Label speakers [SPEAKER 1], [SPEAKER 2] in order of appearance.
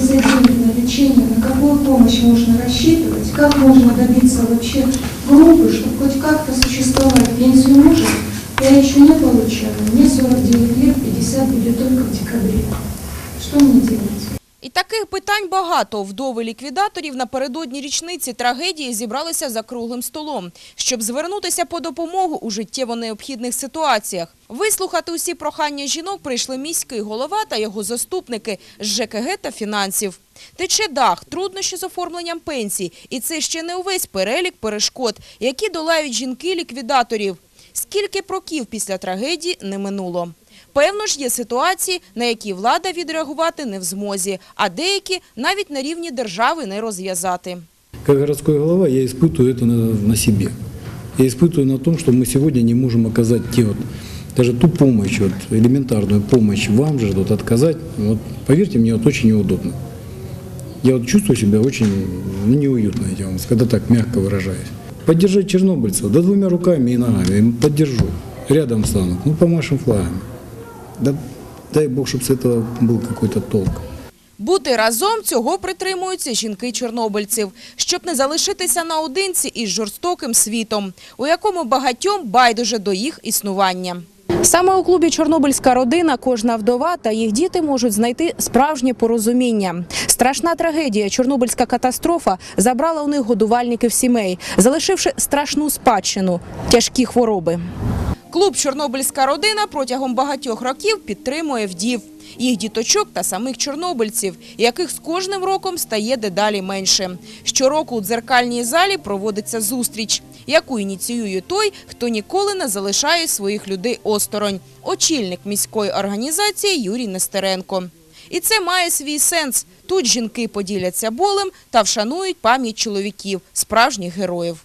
[SPEAKER 1] деньги на лечение, на какую помощь можно рассчитывать, как можно добиться вообще группы, чтобы хоть как-то существовать. Пенсию мужа я еще не получаю, мне 49 лет, 50 будет только в декабре. Что мне делать?
[SPEAKER 2] Питань багато. Вдови ліквідаторів напередодні річниці трагедії зібралися за круглим столом, щоб звернутися по допомогу у життєво необхідних ситуаціях. Вислухати усі прохання жінок прийшли міський голова та його заступники з ЖКГ та фінансів. Тече дах, труднощі з оформленням пенсій. І це ще не увесь перелік перешкод, які долають жінки ліквідаторів. Скільки проків після трагедії не минуло. Певно ж, є ситуації, на які влада відреагувати не в змозі, а деякі навіть на рівні держави не розв'язати.
[SPEAKER 3] Как городской глава я испытываю это на, на себе. Я испытываю на том, что мы сегодня не можем оказать те вот, даже ту помощь, вот, элементарную помощь вам же вот, отказать. Вот, поверьте мне, вот очень неудобно. Я вот чувствую себя очень ну, неуютно, я вам, когда так мягко выражаюсь. Поддержать чернобыльцев, да двумя руками и ногами, им поддержу. Рядом стану, ну помашем флагами. Да дай Бог, чтобы с этого был какой-то толк.
[SPEAKER 2] Бути разом цього притримуються жінки-чорнобильців, щоб не залишитися наодинці із жорстоким світом, у якому багатьом байдуже до їх існування. Саме у клубі Чорнобильська родина кожна вдова та їх діти можуть знайти справжнє порозуміння. Страшна трагедія, Чорнобильська катастрофа забрала у них годувальників сімей, залишивши страшну спадщину тяжкі хвороби. Клуб Чорнобильська родина протягом багатьох років підтримує вдів, їх діточок та самих чорнобильців, яких з кожним роком стає дедалі менше. Щороку у дзеркальній залі проводиться зустріч, яку ініціює той, хто ніколи не залишає своїх людей осторонь – очільник міської організації Юрій Нестеренко. І це має свій сенс. Тут жінки поділяться болем та вшанують пам'ять чоловіків, справжніх героїв.